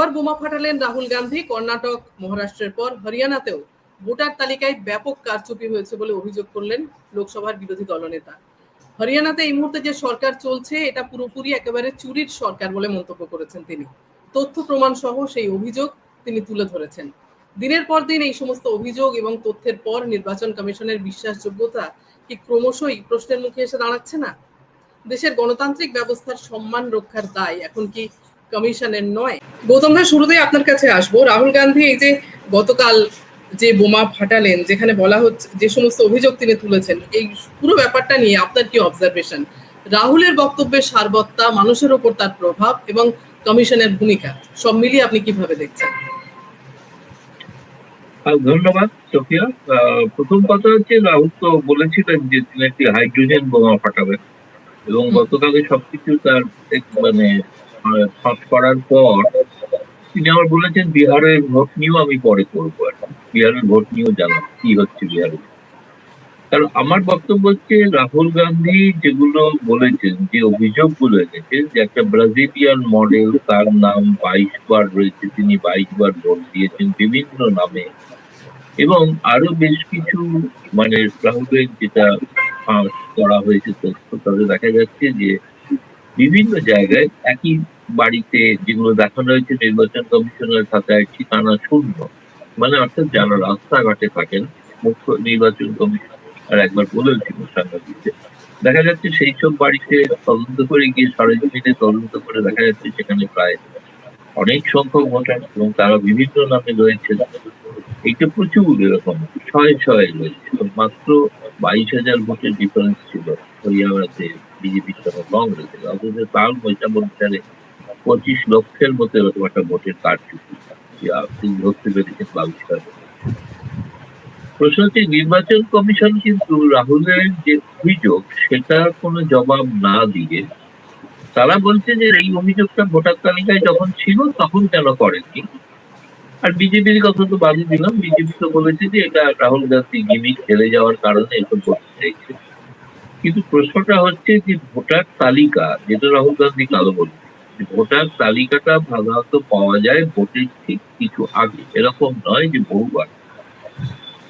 আবার বোমা ফাটালেন রাহুল গান্ধী। কর্ণাটক, মহারাষ্ট্রের পর হরিয়ানাতেও ভোটার তালিকায় ব্যাপক কারচুপি হয়েছে বলে অভিযোগ করলেন লোকসভার বিরোধী দলনেতা। হরিয়ানাতে এই মুহূর্তে যে সরকার চলছে, এটা পুরোপুরি একেবারে চুরির সরকার বলে মন্তব্য করেছেন তিনি। তথ্য প্রমাণ সহ সেই অভিযোগ তিনি তুলে ধরেছেন। দিনের পর দিন এই সমস্ত অভিযোগ এবং তথ্যের পর নির্বাচন কমিশনের বিশ্বাসযোগ্যতা কি ক্রমশই প্রশ্নের মুখে এসে দাঁড়াচ্ছে না? দেশের গণতান্ত্রিক ব্যবস্থার সম্মান রক্ষার দায় এখন কি কমিশনের নয়। গৌতম ভাই শুরুতেই আপনার কাছে আসব। রাহুল গান্ধী, এই যে গতকাল যে বোমা ফাটালেন, যেখানে বলা হচ্ছে, যে সমস্ত অভিযোগ তিনি তুলেছেন, এই পুরো ব্যাপারটা নিয়ে আপনার কি অবজারভেশন রাহুলের বক্তব্যের সারবত্তা, মানুষের ওপর তার প্রভাব এবং কমিশনের ভূমিকা, সব মিলিয়ে আপনি কীভাবে দেখছেন? ধন্যবাদ, সোফিয়া। প্রথম কথা হচ্ছে, রাহুল তো বলেছিলেন যে তিনি একটি হাইড্রোজেন বোমা ফাটাবেন। এবং গতকালে সবকিছু তার মানে ফাঁস করার পর তিনি আবার বলেছেন, বিহারের ভোট নিয়েও আমি পরে করব বিহারের ভোট নিয়েও জানাব, কি হচ্ছে বিহারে? কারণ আমার বক্তব্য হচ্ছে, রাহুল গান্ধী যেগুলো বলেছেন, যে অভিযোগগুলো এনেছেন যে একটা ব্রাজিলিয়ান মডেল তার নাম বাইশ বার রয়েছে, তিনি বাইশ বার ভোট দিয়েছেন বিভিন্ন নামে। এবং আরও বেশ কিছু মানে রাহুলের যেটা ফাঁস করা হয়েছে তথ্য, তাতে দেখা যাচ্ছে যে বিভিন্ন জায়গায় একই বাড়িতে যেগুলো দেখানো হয়েছে, নির্বাচন কমিশনের খাতায় ঠিকানা শূন্য। মানে অর্থাৎ যারা রাস্তাঘাটে থাকেন, মুখ্য নির্বাচন কমিশন আর একবার বলেছিল সাংবাদিকদের। দেখা যাচ্ছে সেই সব বাড়িতে তদন্ত করে গিয়ে সরেজমিনে তদন্ত করে দেখা যাচ্ছে সেখানে প্রায় অনেক সংখ্যক ভোটার এবং তারা বিভিন্ন নামে রয়েছে এইটা প্রচুর এরকম, ছয় ছয় রয়েছে। মাত্র বাইশ হাজার ভোটের ডিফারেন্স ছিল হরিয়ানাতে বিজেপির সঙ্গে কংগ্রেসের অথচ তার মধ্যে পঁচিশ লক্ষের মতো এরকম একটা ভোটের কারচুপি তিনি ধরতে পেরেছেন নির্বাচন কমিশন কিন্তু রাহুলের যে অভিযোগ, সেটা কোনো জবাব না দিয়ে তারা বলছে যে এই অভিযোগটা ভোটার তালিকায় যখন ছিল তখন কেন করেননি? আর বিজেপির কথা তো বাদই দিলাম। বিজেপি তো বলেছে যে এটা রাহুল গান্ধী গিমিক হেরে যাওয়ার কারণে এসব করতে চাইছে। কিন্তু প্রশ্নটা হচ্ছে যে ভোটার তালিকা, যেটা রাহুল গান্ধী কালো বলেছে যে ভোটার তালিকাটা সাধারণত পাওয়া যায় ভোটের ঠিক কিছু আগে, এরকম নয় যে বহুবার।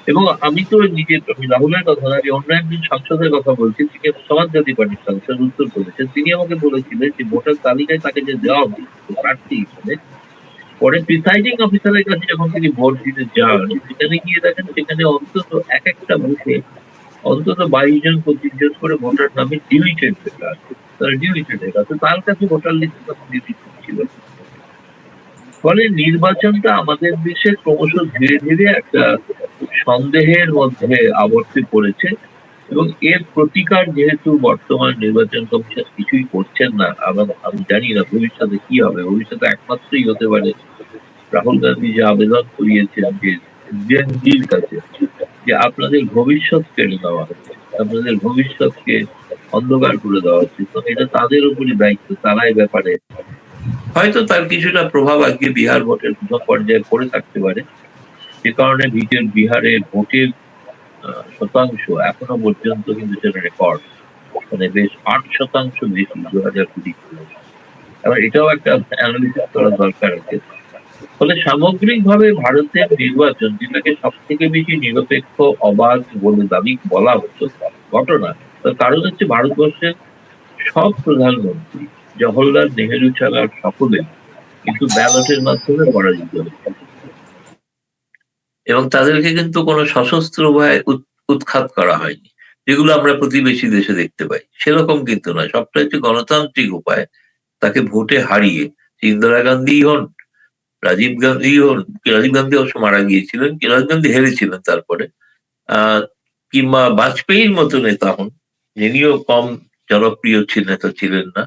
এবং আমি তো নিজে, আমি রাহুলের কথা না, আমি অন্য একজন সাংসদের কথা বলছি তিনি সমাজবাদী পার্টির সাংসদ, উত্তর করেছেন তিনি আমাকে বলেছিলেন যে ভোটার তালিকায় তাকে যে দেওয়া হয়েছে প্রার্থী হিসেবে, পরে প্রিসাইডিং অফিসারের কাছে যখন তিনি ভোট দিতে যান, সেখানে গিয়ে দেখেন সেখানে অন্তত এক একটা বুথে অন্তত বাইশ জন, পঁচিশ জন করে ভোটার নামে ডিলিটেড লেখা আছে। তারা ডিলিটেড লেখা আছে। তার কাছে ভোটার লিস্ট তখন ছিল ফলে নির্বাচনটা আমাদের দেশে ক্রমশ ধীরে ধীরে একটা সন্দেহের মধ্যে আবর্তে পড়েছে এবং এর প্রতিকার যেহেতু বর্তমান নির্বাচন কমিশন কিছুই করছেন না আমার আমি জানি না ভবিষ্যতে কি হবে। ভবিষ্যতে একমাত্রই হতে পারে রাহুল গান্ধী যে আবেদন করিয়েছেন যে কাছে যে আপনাদের ভবিষ্যৎ কেড়ে নেওয়া হচ্ছে, আপনাদের ভবিষ্যৎকে অন্ধকার করে দেওয়া হচ্ছে। তো এটা তাদের উপরই দায়িত্ব তারাই ব্যাপারে হয়তো তার কিছুটা প্রভাব আজকে বিহার ভোটের প্রথম পর্যায়ে পড়ে থাকতে পারে। যে কারণে বিজের বিহারের ভোটের শতাংশ এখনও পর্যন্ত কিন্তু সেটা রেকর্ড। মানে বেশ আট শতাংশ বেশি দু হাজার কুড়ি। এবার এটাও একটা অ্যানালিসিস করা দরকার আছে। ফলে সামগ্রিকভাবে ভারতের নির্বাচন যেটাকে সব থেকে বেশি নিরপেক্ষ, অবাধ বলে দাবি বলা হতো ঘটনা, তার কারণ হচ্ছে ভারতবর্ষের সব প্রধানমন্ত্রী জওহরলাল নেহেরু ছাড়া সকলে কিন্তু ব্যালটের মাধ্যমে পরাজিত এবং তাদেরকে কিন্তু কোনো সশস্ত্র উৎ- উৎখাত করা হয়নি, যেগুলো আমরা প্রতিবেশী দেশে দেখতে পাই। সেরকম কিন্তু নয়, সবটা হচ্ছে গণতান্ত্রিক উপায়। তাকে ভোটে হারিয়ে ইন্দিরা গান্ধী হন রাজীব গান্ধী হন রাজীব গান্ধী অবশ্য মারা গিয়েছিলেন রাজীব গান্ধী হেরেছিলেন তারপরে। কিংবা বাজপেয়ীর মতো নেতা হন, যিনিও কম জনপ্রিয় নেতা ছিলেন না,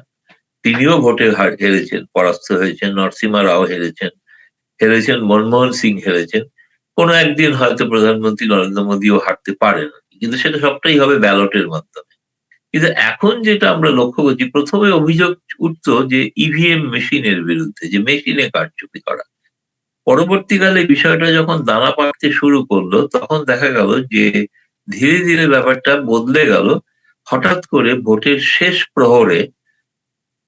তিনিও ভোটে হেরেছেন, পরাস্ত হয়েছেন, নরসিমা রাও হেরেছেন হেরেছেন, মনমোহন সিং হেরেছেন। কোনো একদিন হয়তো প্রধানমন্ত্রী নরেন্দ্র মোদীও হারতে পারেন, কিন্তু সেটা সবটাই হবে ব্যালটের মাধ্যমে। কিন্তু এখন যেটা আমরা লক্ষ্য করছি, প্রথমে অভিযোগ উঠতো যে ইভিএম মেশিনের বিরুদ্ধে, যে মেশিনে কারচুপি করা। পরবর্তীকালে বিষয়টা যখন দানা পাকতে শুরু করল, তখন দেখা গেল যে ধীরে ধীরে ব্যাপারটা বদলে গেল। হঠাৎ করে ভোটের শেষ প্রহরে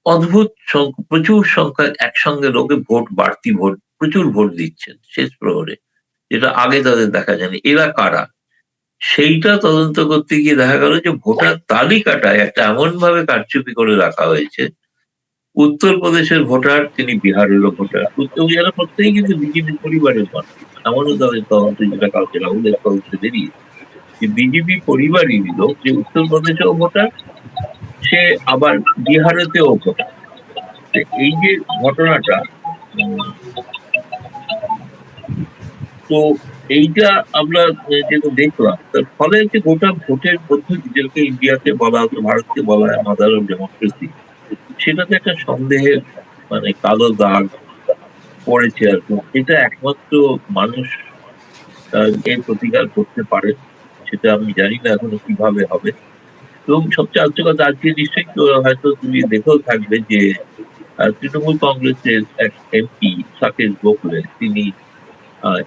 অদ্ভুত প্রচুর সংখ্যায় একসঙ্গে লোকে ভোট, বাড়তি ভোট, প্রচুর ভোট দিচ্ছেন শেষ প্রহরে। যেটা আগে তাদের দেখা যায়নি। এরা কারা? সেইটা তদন্ত করতে গিয়ে দেখা গেল যে ভোটার তালিকাটায় একটা এমন ভাবে কারচুপি করে রাখা হয়েছে। উত্তরপ্রদেশের ভোটার, তিনি বিহারেরও ভোটার। উত্তর বিহারের প্রত্যেকেই কিন্তু বিজেপি পরিবারের মানুষ। এমনও তাদের তদন্ত যেটা কালকে রাহুলের তদন্তে বেরিয়েছে যে বিজেপি পরিবারই লোক যে উত্তরপ্রদেশেও ভোটার, সে আবার বিহারেতেও ভোটার। এই যে ঘটনাটা, তো এইটা আমরা যেটা দেখলাম, তার ফলে হচ্ছে গোটা ভোটের পদ্ধতি যেটাকে ইন্ডিয়াতে বলা হতো ভারতকে বলা হয় মাদার অফ ডেমোক্রেসি সেটাতে একটা সন্দেহের মানে কালো দাগ পড়েছে আর কি। এটা একমাত্র মানুষ এর প্রতিকার করতে পারে, সেটা আমি জানি না এখনও কীভাবে হবে। এবং সবচেয়ে আশ্চর্য কথা, আজকে নিশ্চয়ই হয়তো তুমি দেখেও থাকবে যে তৃণমূল কংগ্রেসের এক এমপি, সাকেশ গোখলে, তিনি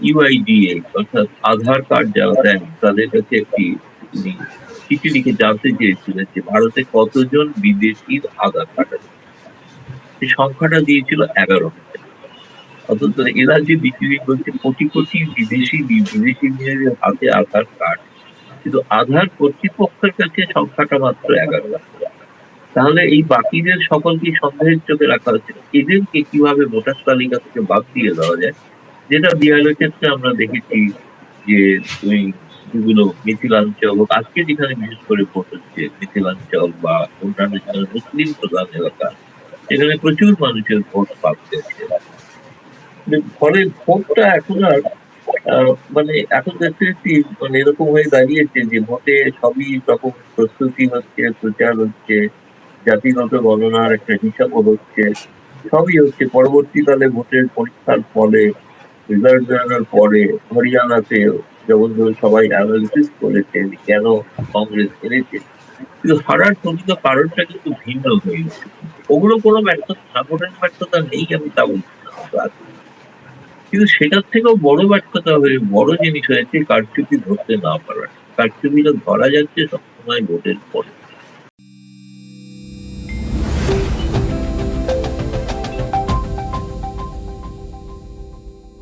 ইউআইডিএ অর্থাৎ আধার কার্ড যারা দেন, তাদের কাছে একটি চিঠি লিখে জানতে চেয়েছিলেন যে ভারতে কতজন বিদেশির আধার কার্ড আছে। সংখ্যাটা দিয়েছিল এগারো অথচ এরা যে বিক্রি করছে কোটি কোটি বিদেশি বিদেশি মেয়েদের হাতে আধার কার্ড। কিন্তু আধার কর্তৃপক্ষের কাছে সংখ্যাটা মাত্র এগারো তাহলে এই বাকিদের সকলকে সন্দেহের চোখে রাখা হচ্ছে। এদেরকে কীভাবে ভোটার তালিকা থেকে বাদ দিয়ে দেওয়া যায়? যেটা বিহারের ক্ষেত্রে আমরা দেখেছি যে ওই যেগুলো মিথিলাঞ্চল আজকে যেখানে বিশেষ করে ভোট হচ্ছে মিথিলাঞ্চল বা অন্যান্য মুসলিম প্রধান এলাকা, সেখানে প্রচুর মানুষের ভোট পাচ্ছে ফলে ভোটটা এখন আর মানে এখন দেখতে দেখতে মানে এরকম হয়ে দাঁড়িয়েছে যে ভোটে সবই রকম প্রস্তুতি হচ্ছে, প্রচার হচ্ছে, জাতিগত গণনার একটা হিসাবও হচ্ছে, সবই হচ্ছে। পরবর্তীকালে ভোটের পরীক্ষার ফলে রেজাল্ট পরে হরিয়ানাতে যেমন ধরুন সবাই অ্যানালিসিস করেছে যে কেন কংগ্রেস হেরেছে কিন্তু হারার প্রকৃত কারণটা কিন্তু ভিন্ন হয়ে গেছে। ওগুলো কোনো ব্যর্থতা সাংগঠনিক ব্যর্থতা নেই আমি তা বলছি। কিন্তু সেটার থেকেও বড় ব্যর্থতা হয়ে, বড় জিনিস হয়েছে কারচুপি ধরতে না পারা কারচুপিটা ধরা যাচ্ছে সবসময় ভোটের পরে।